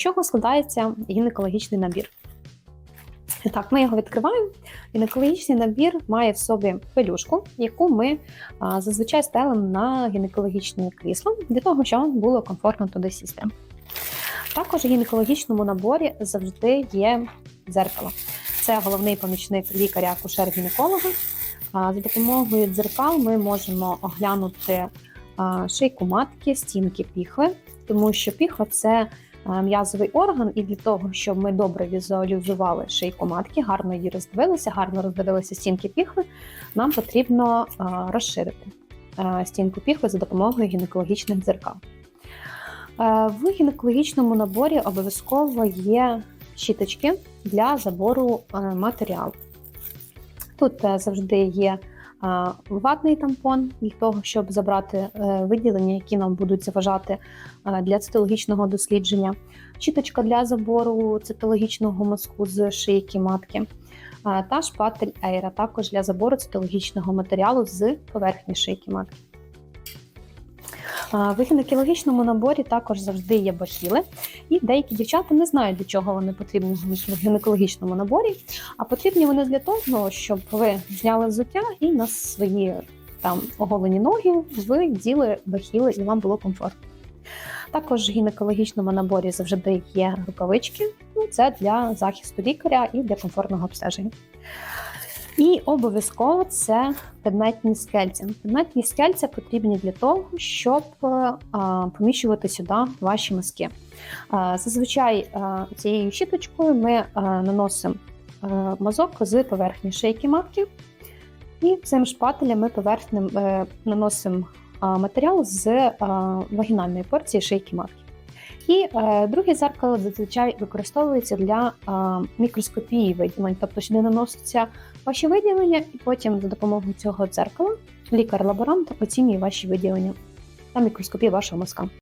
чого складається гінекологічний набір? Так, ми його відкриваємо. Гінекологічний набір має в собі пелюшку, яку ми а, зазвичай стелимо на гінекологічне крісло для того, щоб було комфортно туди сісти. Також у гінекологічному наборі завжди є дзеркало. Це головний помічник лікаря акушер гінеколога За допомогою дзеркал ми можемо оглянути а, шийку матки, стінки піхви, тому що піхва це а, м'язовий орган, і для того, щоб ми добре візуалізували шийку матки, гарно її роздивилися, гарно роздивилися стінки піхви, нам потрібно розширити стінку піхви за допомогою гінекологічних дзеркал. Е, В гінекологічному наборі обов'язково є щіточки для забору е, матеріалу. Тут е, завжди є е, ватний тампон для того, щоб забрати е, виділення, які нам будуть заважати для цитологічного дослідження, щіточка для забору цитологічного мозку з шийки матки. Та шпатель Ейра також для забору цитологічного матеріалу з поверхні шийки матки. В гінекологічному наборі також завжди є бахіли, і деякі дівчата не знають, для чого вони потрібні в гінекологічному наборі. А потрібні вони для того, щоб ви зняли взуття і на свої там оголені ноги ви діли бахіли і вам було комфортно. Також в гінекологічному наборі завжди є рукавички. Ну, це для захисту лікаря і для комфортного обстеження. І обов'язково це предметні скельця. Предметні скельця потрібні для того, щоб е, поміщувати сюди ваші мазки. А, Зазвичай а, цією щіточкою ми наносимо е, мазок з поверхні шийки матки, і цим шпателем ми поверхнем е, наносимо матеріал з вагінальної порції шийки матки. І е, друге зеркало зазвичай використовується для е, мікроскопії виділень, тобто сюди наносяться ваші виділення, і потім за допомогою цього дзеркала лікар-лаборант оцінює ваші виділення та мікроскопію вашого мозка.